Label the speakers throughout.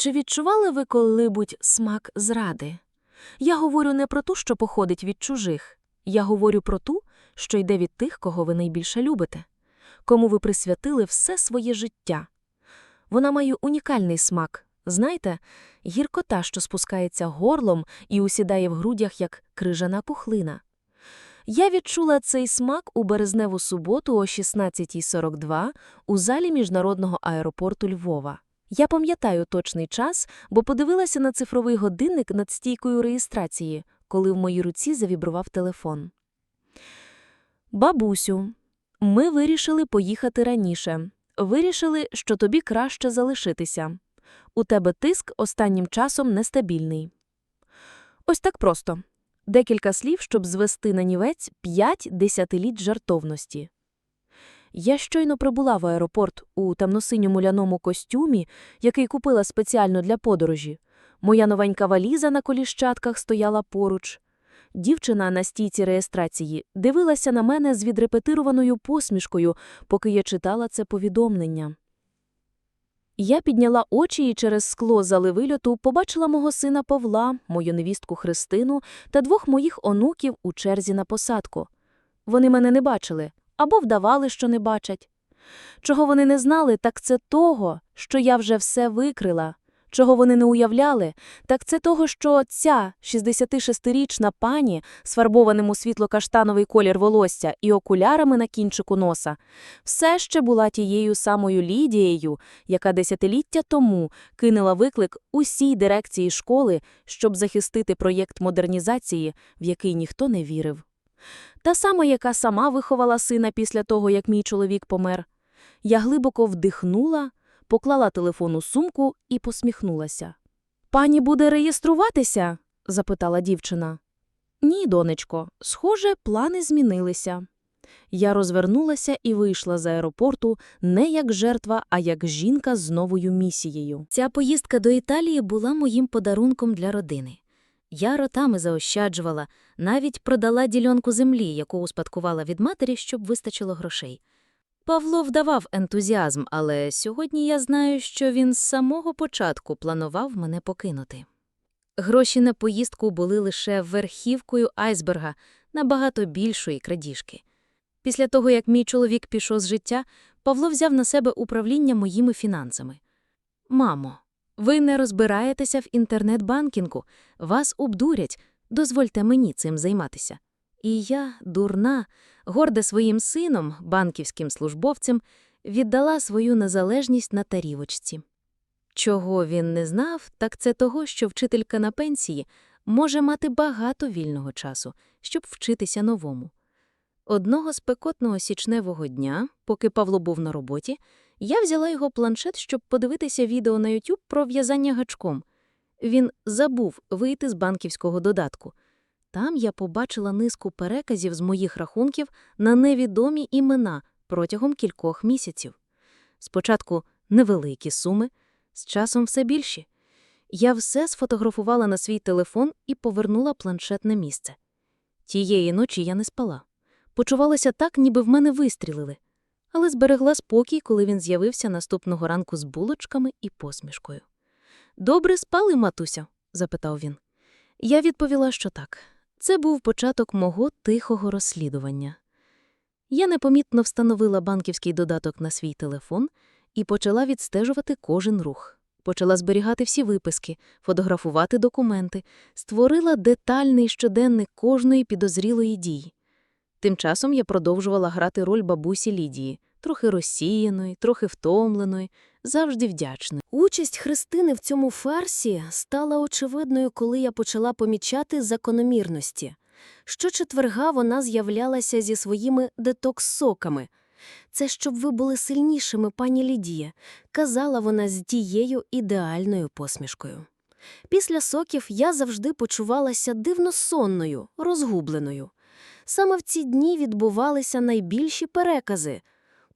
Speaker 1: Чи відчували ви коли-будь смак зради? Я говорю не про ту, що походить від чужих. Я говорю про ту, що йде від тих, кого ви найбільше любите, кому ви присвятили все своє життя. Вона має унікальний смак. Знаєте, гіркота, що спускається горлом і усідає в грудях, як крижана пухлина. Я відчула цей смак у березневу суботу о 16.42 у залі міжнародного аеропорту Львова. Я пам'ятаю точний час, бо подивилася на цифровий годинник над стійкою реєстрації, коли в моїй руці завібрував телефон. Бабусю, ми вирішили поїхати раніше. Вирішили, що тобі краще залишитися. У тебе тиск останнім часом нестабільний. Ось так просто. Декілька слів, щоб звести на нівець п'ять десятиліть жартовності. Я щойно прибула в аеропорт у темносиньому ляному костюмі, який купила спеціально для подорожі. Моя новенька валіза на коліщатках стояла поруч. Дівчина на стійці реєстрації дивилася на мене з відрепетированою посмішкою, поки я читала це повідомлення. Я підняла очі і через скло зали вильоту побачила мого сина Павла, мою невістку Христину та двох моїх онуків у черзі на посадку. Вони мене не бачили або вдавали, що не бачать. Чого вони не знали, так це того, що я вже все викрила. Чого вони не уявляли, так це того, що ця 66-річна пані з фарбованим у світло-каштановий колір волосся і окулярами на кінчику носа все ще була тією самою Лідією, яка десятиліття тому кинула виклик усій дирекції школи, щоб захистити проєкт модернізації, в який ніхто не вірив. Та сама, яка сама виховала сина після того, як мій чоловік помер. Я глибоко вдихнула, поклала телефон у сумку і посміхнулася. Пані буде реєструватися? запитала дівчина. Ні, донечко, схоже, плани змінилися. Я розвернулася і вийшла з аеропорту не як жертва, а як жінка з новою місією.
Speaker 2: Ця поїздка до Італії була моїм подарунком для родини. Я ротами заощаджувала, навіть продала ділянку землі, яку успадкувала від матері, щоб вистачило грошей. Павло вдавав ентузіазм, але сьогодні я знаю, що він з самого початку планував мене покинути. Гроші на поїздку були лише верхівкою айсберга набагато більшої крадіжки. Після того, як мій чоловік пішов з життя, Павло взяв на себе управління моїми фінансами. Мамо, ви не розбираєтеся в інтернет-банкінгу, вас обдурять, дозвольте мені цим займатися. І я, дурна, горда своїм сином, банківським службовцем, віддала свою незалежність на тарівочці. Чого він не знав, так це того, що вчителька на пенсії може мати багато вільного часу, щоб вчитися новому. Одного спекотного січневого дня, поки Павло був на роботі, я взяла його планшет, щоб подивитися відео на YouTube про в'язання гачком. Він забув вийти з банківського додатку. Там я побачила низку переказів з моїх рахунків на невідомі імена протягом кількох місяців. Спочатку невеликі суми, з часом все більші. Я все сфотографувала на свій телефон і повернула планшет на місце. Тієї ночі я не спала. Почувалася так, ніби в мене вистрілили, але зберегла спокій, коли він з'явився наступного ранку з булочками і посмішкою. Добре спали, матуся? запитав він. Я відповіла, що так. Це був початок мого тихого розслідування. Я непомітно встановила банківський додаток на свій телефон і почала відстежувати кожен рух. Почала зберігати всі виписки, фотографувати документи, створила детальний щоденник кожної підозрілої дії. Тим часом я продовжувала грати роль бабусі Лідії, трохи розсіяної, трохи втомленої, завжди вдячної.
Speaker 3: Участь Христини в цьому фарсі стала очевидною, коли я почала помічати закономірності. Щочетверга вона з'являлася зі своїми детокс-соками. Це щоб ви були сильнішими, пані Лідія, казала вона з тією ідеальною посмішкою. Після соків я завжди почувалася дивно сонною, розгубленою. Саме в ці дні відбувалися найбільші перекази,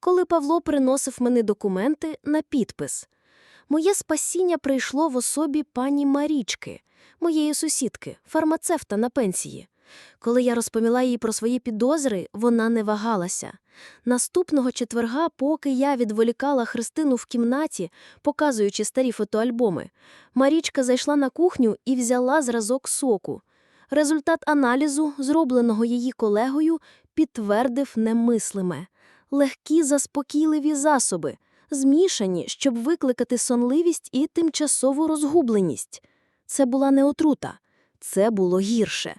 Speaker 3: коли Павло приносив мені документи на підпис. Моє спасіння прийшло в особі пані Марічки, моєї сусідки, фармацевта на пенсії. Коли я розповіла їй про свої підозри, вона не вагалася. Наступного четверга, поки я відволікала Христину в кімнаті, показуючи старі фотоальбоми, Марічка зайшла на кухню і взяла зразок соку. Результат аналізу, зробленого її колегою, підтвердив немислиме. Легкі заспокійливі засоби, змішані, щоб викликати сонливість і тимчасову розгубленість. Це була не отрута, це було гірше.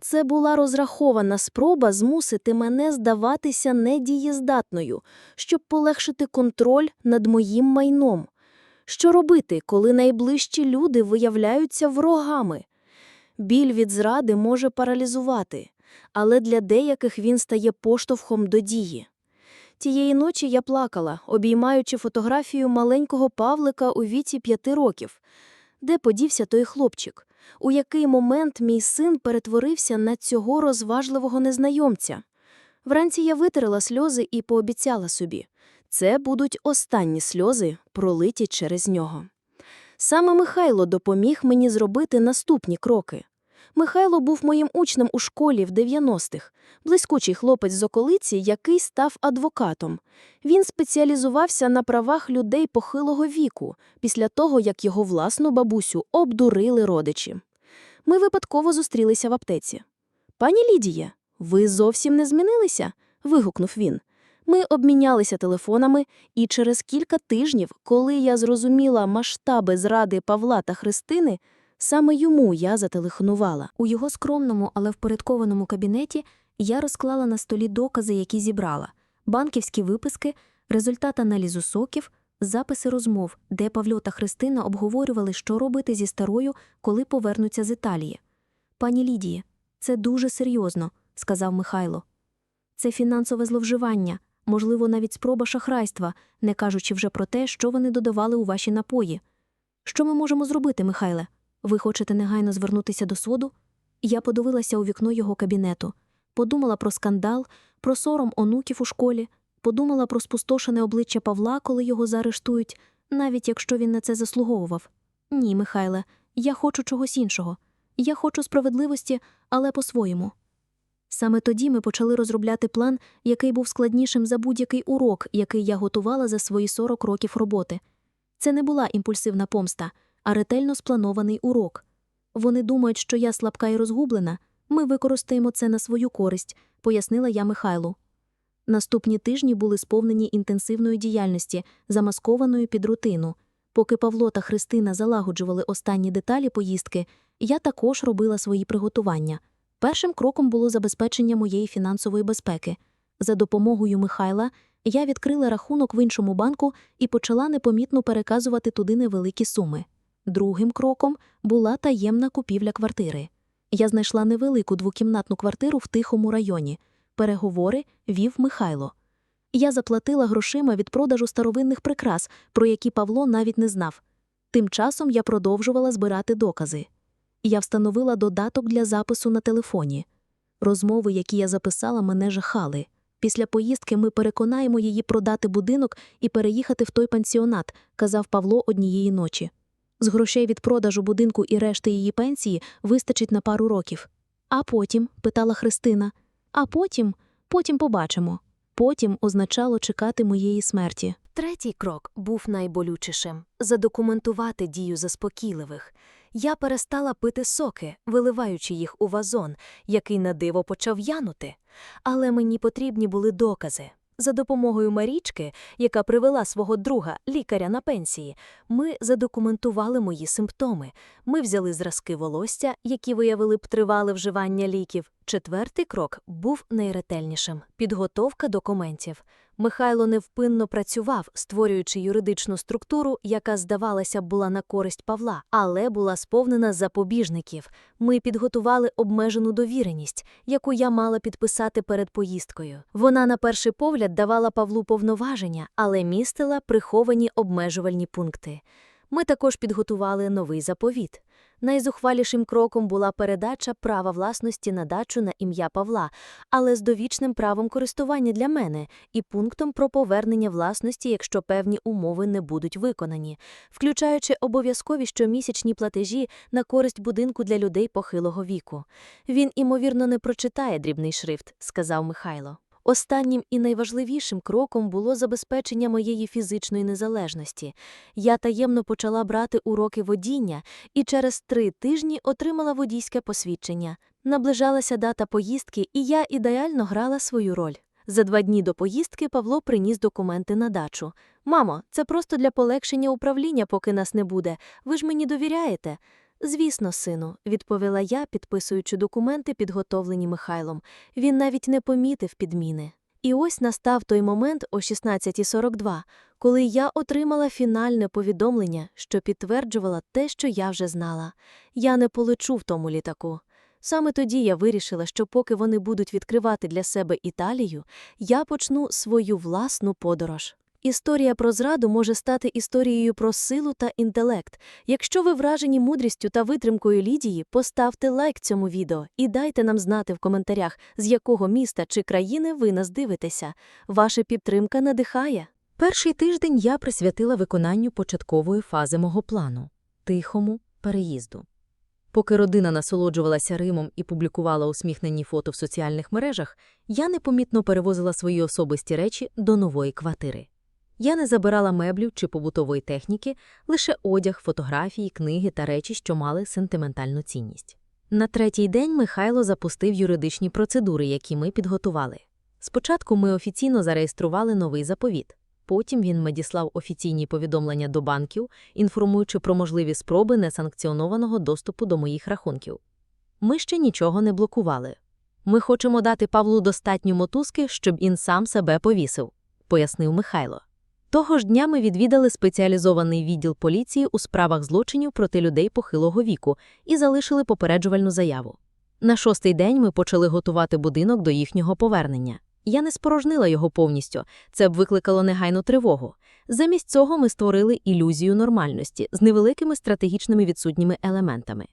Speaker 3: Це була розрахована спроба змусити мене здаватися недієздатною, щоб полегшити контроль над моїм майном. Що робити, коли найближчі люди виявляються ворогами? Біль від зради може паралізувати, але для деяких він стає поштовхом до дії. Тієї ночі я плакала, обіймаючи фотографію маленького Павлика у віці п'яти років. Де подівся той хлопчик? У який момент мій син перетворився на цього розважливого незнайомця? Вранці я витерла сльози і пообіцяла собі. Це будуть останні сльози, пролиті через нього. Саме Михайло допоміг мені зробити наступні кроки. Михайло був моїм учнем у школі в 90-х, блискучий хлопець з околиці, який став адвокатом. Він спеціалізувався на правах людей похилого віку, після того, як його власну бабусю обдурили родичі. Ми випадково зустрілися в аптеці. Пані Лідіє, ви зовсім не змінилися? вигукнув він. Ми обмінялися телефонами, і через кілька тижнів, коли я зрозуміла масштаби зради Павла та Христини, саме йому я зателефонувала.
Speaker 2: У його скромному, але впорядкованому кабінеті я розклала на столі докази, які зібрала, банківські виписки, результат аналізу соків, записи розмов, де Павло та Христина обговорювали, що робити зі старою, коли повернуться з Італії. Пані Лідіє, це дуже серйозно, сказав Михайло. Це фінансове зловживання, можливо, навіть спроба шахрайства, не кажучи вже про те, що вони додавали у ваші напої. Що ми можемо зробити, Михайле? Ви хочете негайно звернутися до суду? Я подивилася у вікно його кабінету, подумала про скандал, про сором онуків у школі, подумала про спустошене обличчя Павла, коли його заарештують, навіть якщо він на це заслуговував. Ні, Михайле, я хочу чогось іншого. Я хочу справедливості, але по-своєму. Саме тоді ми почали розробляти план, який був складнішим за будь-який урок, який я готувала за свої 40 років роботи. Це не була імпульсивна помста, а ретельно спланований урок. Вони думають, що я слабка і розгублена. Ми використаємо це на свою користь, пояснила я Михайлу. Наступні тижні були сповнені інтенсивної діяльності, замаскованої під рутину. Поки Павло та Христина залагоджували останні деталі поїздки, я також робила свої приготування. Першим кроком було забезпечення моєї фінансової безпеки. За допомогою Михайла я відкрила рахунок в іншому банку і почала непомітно переказувати туди невеликі суми. Другим кроком була таємна купівля квартири. Я знайшла невелику двокімнатну квартиру в тихому районі. Переговори вів Михайло. Я заплатила грошима від продажу старовинних прикрас, про які Павло навіть не знав. Тим часом я продовжувала збирати докази. Я встановила додаток для запису на телефоні. Розмови, які я записала, мене жахали. Після поїздки ми переконаємо її продати будинок і переїхати в той пансіонат, казав Павло однієї ночі. З грошей від продажу будинку і решти її пенсії вистачить на пару років. А потім, питала Христина, а потім, потім побачимо. Потім означало чекати моєї смерті.
Speaker 4: Третій крок був найболючішим задокументувати дію заспокійливих. Я перестала пити соки, виливаючи їх у вазон, який на диво почав янути. Але мені потрібні були докази. За допомогою Марічки, яка привела свого друга, лікаря на пенсії, ми задокументували мої симптоми. Ми взяли зразки волосся, які виявили б тривале вживання ліків. Четвертий крок був найретельнішим підготовка документів. Михайло невпинно працював, створюючи юридичну структуру, яка, здавалося, була на користь Павла, але була сповнена запобіжників. Ми підготували обмежену довіреність, яку я мала підписати перед поїздкою. Вона, на перший погляд, давала Павлу повноваження, але містила приховані обмежувальні пункти. Ми також підготували новий заповіт. Найзухвалішим кроком була передача права власності на дачу на ім'я Павла, але з довічним правом користування для мене і пунктом про повернення власності, якщо певні умови не будуть виконані, включаючи обов'язкові щомісячні платежі на користь будинку для людей похилого віку. Він, імовірно, не прочитає дрібний шрифт, сказав Михайло. Останнім і найважливішим кроком було забезпечення моєї фізичної незалежності. Я таємно почала брати уроки водіння і через три тижні отримала водійське посвідчення. Наближалася дата поїздки, і я ідеально грала свою роль. За два дні до поїздки Павло приніс документи на дачу. Мамо, це просто для полегшення управління, поки нас не буде. Ви ж мені довіряєте? Звісно, сину, відповіла я, підписуючи документи, підготовлені Михайлом. Він навіть не помітив підміни. І ось настав той момент о 16.42, коли я отримала фінальне повідомлення, що підтверджувала те, що я вже знала. Я не полечу в тому літаку. Саме тоді я вирішила, що поки вони будуть відкривати для себе Італію, я почну свою власну подорож. Історія про зраду може стати історією про силу та інтелект. Якщо ви вражені мудрістю та витримкою Лідії, поставте лайк цьому відео і дайте нам знати в коментарях, з якого міста чи країни ви нас дивитеся. Ваша підтримка надихає.
Speaker 2: Перший тиждень я присвятила виконанню початкової фази мого плану – тихому переїзду. Поки родина насолоджувалася Римом і публікувала усміхнені фото в соціальних мережах, я непомітно перевозила свої особисті речі до нової квартири. Я не забирала меблів чи побутової техніки, лише одяг, фотографії, книги та речі, що мали сентиментальну цінність. На третій день Михайло запустив юридичні процедури, які ми підготували. Спочатку ми офіційно зареєстрували новий заповіт. Потім він надіслав офіційні повідомлення до банків, інформуючи про можливі спроби несанкціонованого доступу до моїх рахунків. Ми ще нічого не блокували. Ми хочемо дати Павлу достатньо мотузки, щоб він сам себе повісив, пояснив Михайло. Того ж дня ми відвідали спеціалізований відділ поліції у справах злочинів проти людей похилого віку і залишили попереджувальну заяву. На шостий день ми почали готувати будинок до їхнього повернення. Я не спорожнила його повністю, це б викликало негайну тривогу. Замість цього ми створили ілюзію нормальності з невеликими стратегічними відсутніми елементами.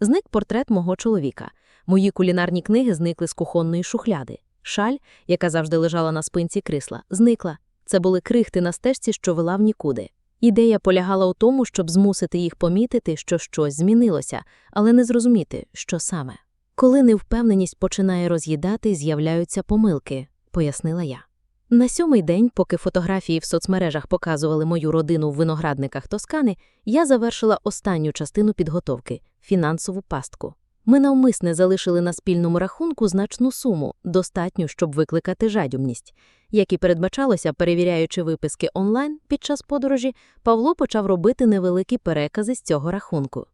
Speaker 2: Зник портрет мого чоловіка. Мої кулінарні книги зникли з кухонної шухляди. Шаль, яка завжди лежала на спинці крісла, зникла. Це були крихти на стежці, що вела в нікуди. Ідея полягала у тому, щоб змусити їх помітити, що щось змінилося, але не зрозуміти, що саме. Коли невпевненість починає роз'їдати, з'являються помилки, пояснила я. На сьомий день, поки фотографії в соцмережах показували мою родину в виноградниках Тоскани, я завершила останню частину підготовки фінансову пастку. Ми навмисне залишили на спільному рахунку значну суму, достатню, щоб викликати жадібність. Як і передбачалося, перевіряючи виписки онлайн під час подорожі, Павло почав робити невеликі перекази з цього рахунку.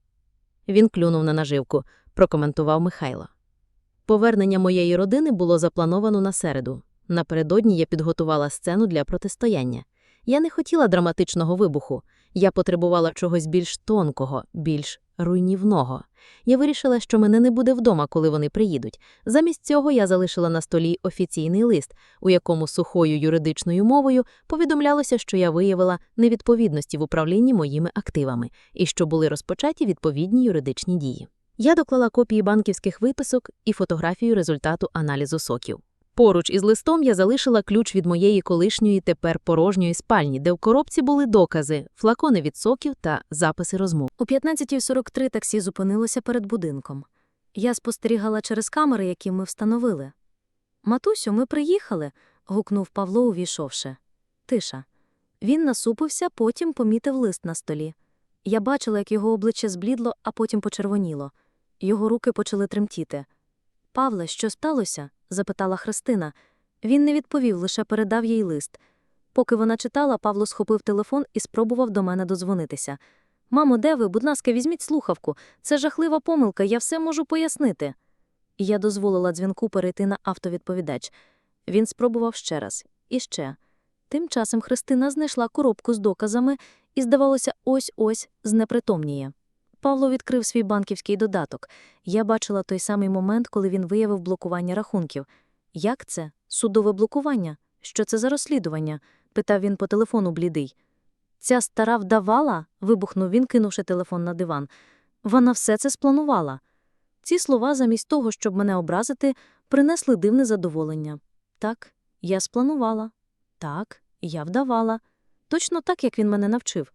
Speaker 2: Він клюнув на наживку, прокоментував Михайло. Повернення моєї родини було заплановано на середу. Напередодні я підготувала сцену для протистояння. Я не хотіла драматичного вибуху. Я потребувала чогось більш тонкого, більш руйнівного. Я вирішила, що мене не буде вдома, коли вони приїдуть. Замість цього я залишила на столі офіційний лист, у якому сухою юридичною мовою повідомлялося, що я виявила невідповідності в управлінні моїми активами і що були розпочаті відповідні юридичні дії. Я доклала копії банківських виписок і фотографію результату аналізу соків. Поруч із листом я залишила ключ від моєї колишньої тепер порожньої спальні, де в коробці були докази, флакони від соків та записи розмов.
Speaker 4: О 15.43 таксі зупинилося перед будинком. Я спостерігала через камери, які ми встановили. Матусю, ми приїхали. гукнув Павло, увійшовши. Тиша. Він насупився, потім помітив лист на столі. Я бачила, як його обличчя зблідло, а потім почервоніло. Його руки почали тремтіти. Павле, що сталося? запитала Христина. Він не відповів, лише передав їй лист. Поки вона читала, Павло схопив телефон і спробував до мене додзвонитися. Мамо, де ви? Будь ласка, візьміть слухавку. Це жахлива помилка, я все можу пояснити. І я дозволила дзвінку перейти на автовідповідач. Він спробував ще раз. І ще. Тим часом Христина знайшла коробку з доказами і, здавалося, ось-ось знепритомніє. Павло відкрив свій банківський додаток. Я бачила той самий момент, коли він виявив блокування рахунків. Як це? Судове блокування? Що це за розслідування? питав він по телефону блідий.
Speaker 2: Ця стара вдавала, вибухнув він, кинувши телефон на диван. Вона все це спланувала. Ці слова, замість того, щоб мене образити, принесли дивне задоволення. Так, я спланувала. Так, я вдавала. Точно так, як він мене навчив.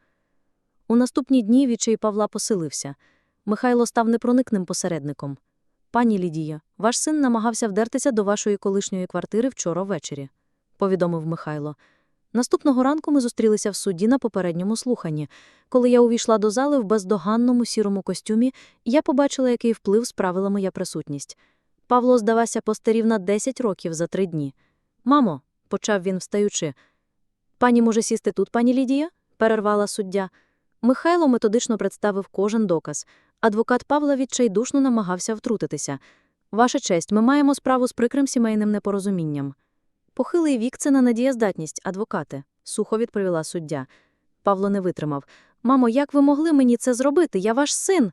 Speaker 2: У наступні дні відчай Павла посилився. Михайло став непроникним посередником. Пані Лідія, ваш син намагався вдертися до вашої колишньої квартири вчора ввечері, повідомив Михайло. Наступного ранку ми зустрілися в суді на попередньому слуханні. Коли я увійшла до зали в бездоганному сірому костюмі, я побачила, який вплив справила моя присутність. Павло, здавався, постарів на 10 років за три дні. Мамо, почав він, встаючи. Пані може сісти тут, пані Лідія? перервала суддя. Михайло методично представив кожен доказ. Адвокат Павла відчайдушно намагався втрутитися. Ваша честь, ми маємо справу з прикрим сімейним непорозумінням. Похилий вік це на надієздатність, адвокате, сухо відповіла суддя. Павло не витримав. Мамо, як ви могли мені це зробити? Я ваш син.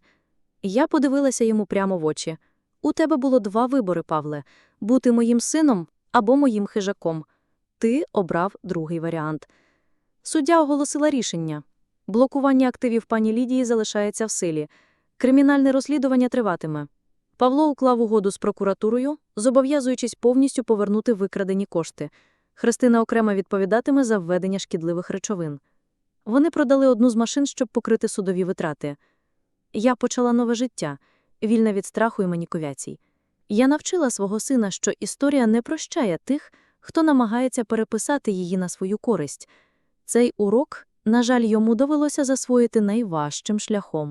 Speaker 2: Я подивилася йому прямо в очі. У тебе було два вибори, Павле бути моїм сином або моїм хижаком. Ти обрав другий варіант. Суддя оголосила рішення. Блокування активів пані Лідії залишається в силі. Кримінальне розслідування триватиме. Павло уклав угоду з прокуратурою, зобов'язуючись повністю повернути викрадені кошти. Христина окремо відповідатиме за введення шкідливих речовин. Вони продали одну з машин, щоб покрити судові витрати. Я почала нове життя, вільне від страху і манікуляцій. Я навчила свого сина, що історія не прощає тих, хто намагається переписати її на свою користь. Цей урок, на жаль, йому довелося засвоїти найважчим шляхом.